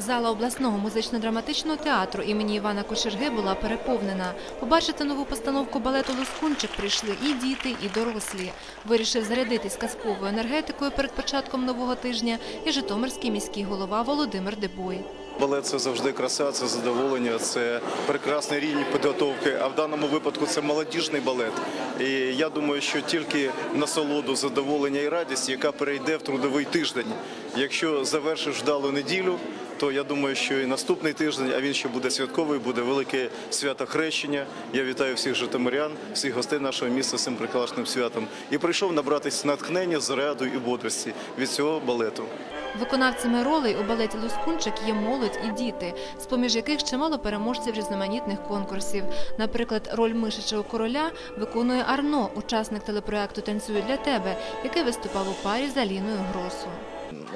Зала обласного музично-драматичного театру імені Івана Кочерги була переповнена. Побачити нову постановку балету «Лоскунчик» прийшли і діти, і дорослі. Вирішив зарядитись казковою енергетикою перед початком нового тижня і житомирський міський голова Володимир Дебой. Балет це завжди краса, це задоволення, це прекрасний рівень підготовки. А в даному випадку це молодіжний балет. І я думаю, що тільки насолоду, задоволення і радість, яка перейде в трудовий тиждень. Якщо завершиш вдалу неділю, то я думаю, що і наступний тиждень, а він ще буде святковий, буде велике свято хрещення. Я вітаю всіх житомирян, всіх гостей нашого міста з цим прекрасним святом. І прийшов набратись натхнення, заряду і бодрості від цього балету. Виконавцями ролей у балеті «Лоскунчик» є молодь і діти, з-поміж яких чимало переможців різноманітних конкурсів. Наприклад, роль мишачого короля виконує Арно, учасник телепроекту «Танцюю для тебе», який виступав у парі з Аліною Гросу.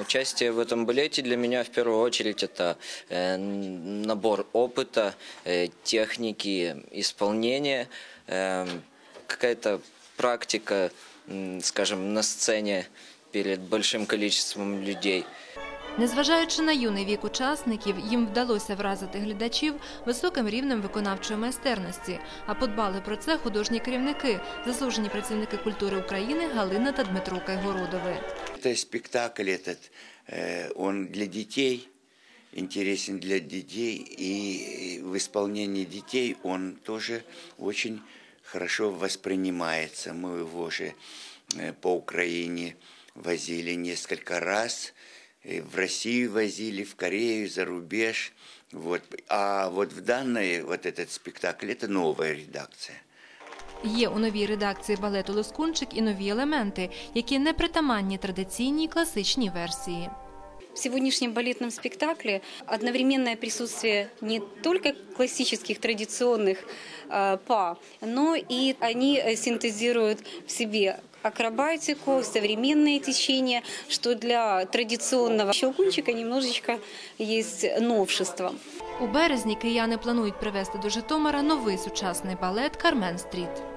Участие в этом балете для меня в первую очередь это э, набор опыта, э, техники исполнения, э, какая-то практика, м, скажем, на сцене перед большим количеством людей. Незважаючи на юний вік учасників, їм вдалося вразити глядачів високим рівнем виконавчої майстерності. А подбали про це художні керівники, заслужені працівники культури України Галина та Дмитро Кайгородови. Это спектакль этот, э, он для детей, интересен для детей, и в исполнении детей он тоже очень хорошо воспринимается. Мы его же э, по Украине возили несколько раз, в Россию возили, в Корею, за рубеж. Вот. А вот в данный, вот этот спектакль, это новая редакция. Є у новій редакції балету «Лоскунчик» і нові елементи, які не притаманні традиційній класичній версії. В сегодняшнем балетном спектакле одновременное присутствие не только классических традиционных э, па, но и они э, синтезируют в себе акробатику, современные течения, что для традиционного щелкунчика немножечко есть новшество. У березні кияни планують привезти до Житомира новий сучасний балет «Кармен Стріт».